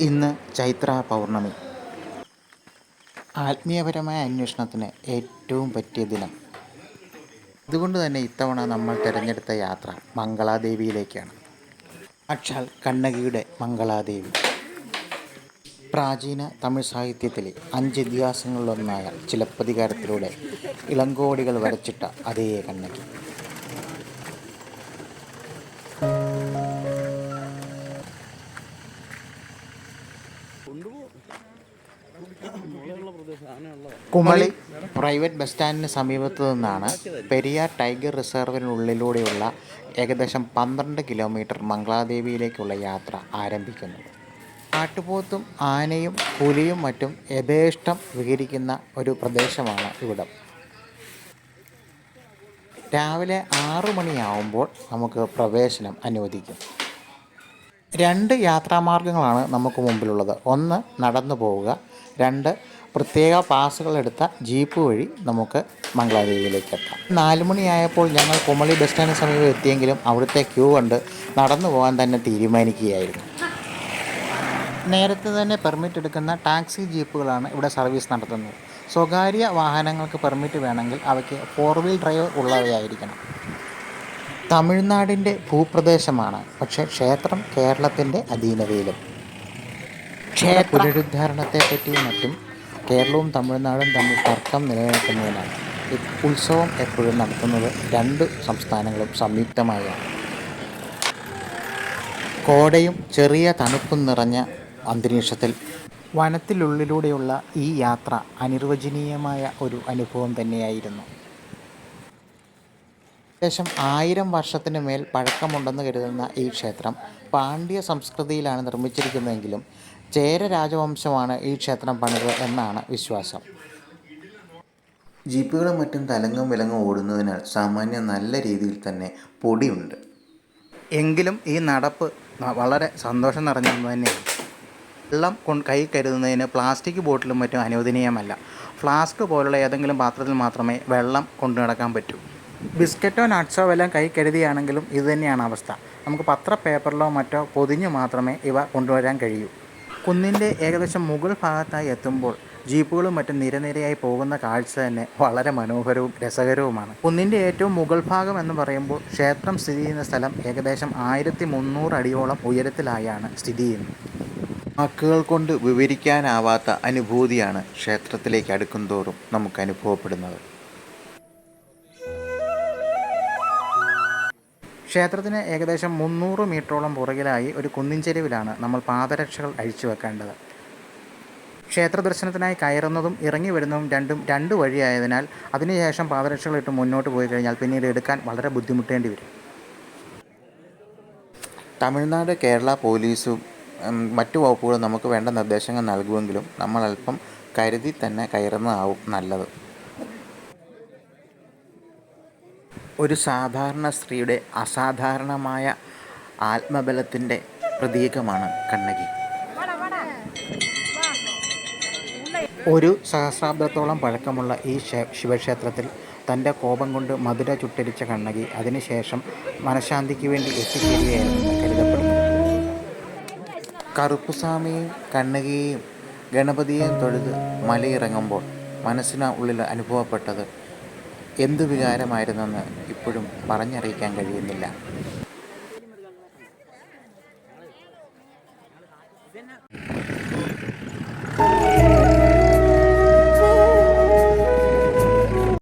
ഇന്ന് ചൈത്ര പൗർണമി. ആത്മീയപരമായ അന്വേഷണത്തിന് ഏറ്റവും പറ്റിയ ദിനം. അതുകൊണ്ട് തന്നെ ഇത്തവണ നമ്മൾ തിരഞ്ഞെടുത്ത യാത്ര മംഗളാദേവിയിലേക്കാണ്. അക്ഷാൽ കണ്ണകിയുടെ മംഗളാദേവി. പ്രാചീന തമിഴ് സാഹിത്യത്തിലെ അഞ്ച് ഇതിഹാസങ്ങളിലൊന്നായ ചിലപ്പതികാരത്തിലൂടെ ഇളങ്കോടികൾ വരച്ചിട്ട അതേ കണ്ണകി. കുമളി പ്രൈവറ്റ് ബസ് സ്റ്റാൻഡിന് സമീപത്തു നിന്നാണ് പെരിയാർ ടൈഗർ റിസർവിനുള്ളിലൂടെയുള്ള ഏകദേശം പന്ത്രണ്ട് കിലോമീറ്റർ മംഗളാദേവിയിലേക്കുള്ള യാത്ര ആരംഭിക്കുന്നത്. കാട്ടുപോത്തും ആനയും പുലിയും മറ്റും യഥേഷ്ടം വിഹരിക്കുന്ന ഒരു പ്രദേശമാണ് ഇവിടം. രാവിലെ ആറു മണിയാവുമ്പോൾ നമുക്ക് പ്രവേശനം അനുവദിക്കും. രണ്ട് യാത്രാമാർഗങ്ങളാണ് നമുക്ക് മുമ്പിലുള്ളത്. ഒന്ന് നടന്നു പോവുക രണ്ട് പ്രത്യേക പാസുകൾ എടുത്ത ജീപ്പ് വഴി നമുക്ക് മംഗളാദേവിയിലേക്ക് എത്താം. നാല് മണിയായപ്പോൾ ഞങ്ങൾ കുമളി ബസ് സ്റ്റാൻഡിന് സമീപം എത്തിയെങ്കിലും അവിടുത്തെ ക്യൂ കണ്ട് നടന്നു പോകാൻ തന്നെ തീരുമാനിക്കുകയായിരുന്നു. നേരത്തെ തന്നെ പെർമിറ്റ് എടുക്കുന്ന ടാക്സി ജീപ്പുകളാണ് ഇവിടെ സർവീസ് നടത്തുന്നത്. സ്വകാര്യ വാഹനങ്ങൾക്ക് പെർമിറ്റ് വേണമെങ്കിൽ അവയ്ക്ക് ഫോർ വീൽ ഡ്രൈവർ ഉള്ളവയായിരിക്കണം. തമിഴ്നാടിന്റെ ഭൂപ്രദേശമാണ് പക്ഷേ ക്ഷേത്രം കേരളത്തിന്റെ അധീനതയിലും. ക്ഷേത്ര പുനരുദ്ധാരണത്തെപ്പറ്റിയും മറ്റും കേരളവും തമിഴ്നാടും തമ്മിൽ തർക്കം നിലനിൽക്കുന്നതിനാൽ ഈ ഉത്സവം എപ്പോഴും നടത്തുന്നത് രണ്ട് സംസ്ഥാനങ്ങളും സംയുക്തമായാണ്. കോടയും ചെറിയ തണുപ്പും നിറഞ്ഞ അന്തരീക്ഷത്തിൽ വനത്തിലുള്ളിലൂടെയുള്ള ഈ യാത്ര അനിർവചനീയമായ ഒരു അനുഭവം തന്നെയായിരുന്നു. ഏകദേശം ആയിരം വർഷത്തിന് മേൽ പഴക്കമുണ്ടെന്ന് കരുതുന്ന ഈ ക്ഷേത്രം പാണ്ഡ്യ സംസ്കൃതിയിലാണ് നിർമ്മിച്ചിരിക്കുന്നതെങ്കിലും ചേര രാജവംശമാണ് ഈ ക്ഷേത്രം പണിത് എന്നാണ് വിശ്വാസം. ജീപ്പുകളും മറ്റും തലങ്ങും വിലങ്ങും ഓടുന്നതിനാൽ സാമാന്യം നല്ല രീതിയിൽ തന്നെ പൊടിയുണ്ട്. എങ്കിലും ഈ നടപ്പ് വളരെ സന്തോഷം നിറഞ്ഞത് തന്നെയാണ്. വെള്ളം കൊണ്ട് കൈ കരുതുന്നതിന് പ്ലാസ്റ്റിക് ബോട്ടിലും മറ്റും അനുവദനീയമല്ല. ഫ്ലാസ്ക് പോലുള്ള ഏതെങ്കിലും പാത്രത്തിൽ മാത്രമേ വെള്ളം കൊണ്ടു നടക്കാൻ പറ്റൂ. ബിസ്ക്കറ്റോ നട്ട്സോ വല്ലതും കൈ കരുതിയാണെങ്കിലും ഇതുതന്നെയാണ് അവസ്ഥ. നമുക്ക് പത്ര പേപ്പറിലോ മറ്റോ പൊതിഞ്ഞു മാത്രമേ ഇവ കൊണ്ടുവരാൻ കഴിയൂ. കുന്നിന്റെ ഏകദേശം മുകൾ ഭാഗത്തായി എത്തുമ്പോൾ ജീപ്പുകളും മറ്റും നിരനിരയായി പോകുന്ന കാഴ്ച തന്നെ വളരെ മനോഹരവും രസകരവുമാണ്. കുന്നിന്റെ ഏറ്റവും മുകൾ ഭാഗം എന്ന് പറയുമ്പോൾ ക്ഷേത്രം സ്ഥിതി ചെയ്യുന്ന സ്ഥലം ഏകദേശം ആയിരത്തി മുന്നൂറ് അടിയോളം ഉയരത്തിലായാണ് സ്ഥിതി ചെയ്യുന്നത്. വാക്കുകൾ കൊണ്ട് വിവരിക്കാനാവാത്ത അനുഭൂതിയാണ് ക്ഷേത്രത്തിലേക്ക് അടുക്കും തോറും നമുക്ക് അനുഭവപ്പെടുന്നത്. ക്ഷേത്രത്തിന് ഏകദേശം മുന്നൂറ് മീറ്ററോളം പുറകിലായി ഒരു കുന്നിൻ ചെരുവിലാണ് നമ്മൾ പാദരക്ഷകൾ അഴിച്ചു വെക്കേണ്ടത്. ക്ഷേത്ര ദർശനത്തിനായി കയറുന്നതും ഇറങ്ങി വരുന്നതും രണ്ടും രണ്ട് വഴിയായതിനാൽ അതിനുശേഷം പാദരക്ഷകൾ ഇട്ട് മുന്നോട്ട് പോയി കഴിഞ്ഞാൽ പിന്നീട് എടുക്കാൻ വളരെ ബുദ്ധിമുട്ടേണ്ടി വരും. തമിഴ്നാട് കേരള പോലീസും മറ്റു വകുപ്പുകളും നമുക്ക് വേണ്ട നിർദ്ദേശങ്ങൾ നൽകുമെങ്കിലും നമ്മൾ അല്പം കരുതി തന്നെ കയറുന്നതാവും നല്ലത്. ഒരു സാധാരണ സ്ത്രീയുടെ അസാധാരണമായ ആത്മബലത്തിന്റെ പ്രതീകമാണ് കണ്ണകി. ഒരു സഹസ്രാബ്ദത്തോളം പഴക്കമുള്ള ഈ ശിവക്ഷേത്രത്തിൽ തന്റെ കോപം കൊണ്ട് മധുര ചുട്ടരിച്ച കണ്ണകി അതിനുശേഷം മനഃശാന്തിക്ക് വേണ്ടി എത്തിക്കുകയായിരുന്നു കരുതപ്പെടുന്നു. കറുപ്പുസ്വാമിയും കണ്ണകിയെയും ഗണപതിയെയും തൊഴുത് മലയിറങ്ങുമ്പോൾ മനസ്സിന് ഉള്ളിൽ അനുഭവപ്പെട്ടത് എന്തു വികാരമായിരുന്നെന്ന് ഇപ്പോഴും പറഞ്ഞറിയിക്കാൻ കഴിയുന്നില്ല.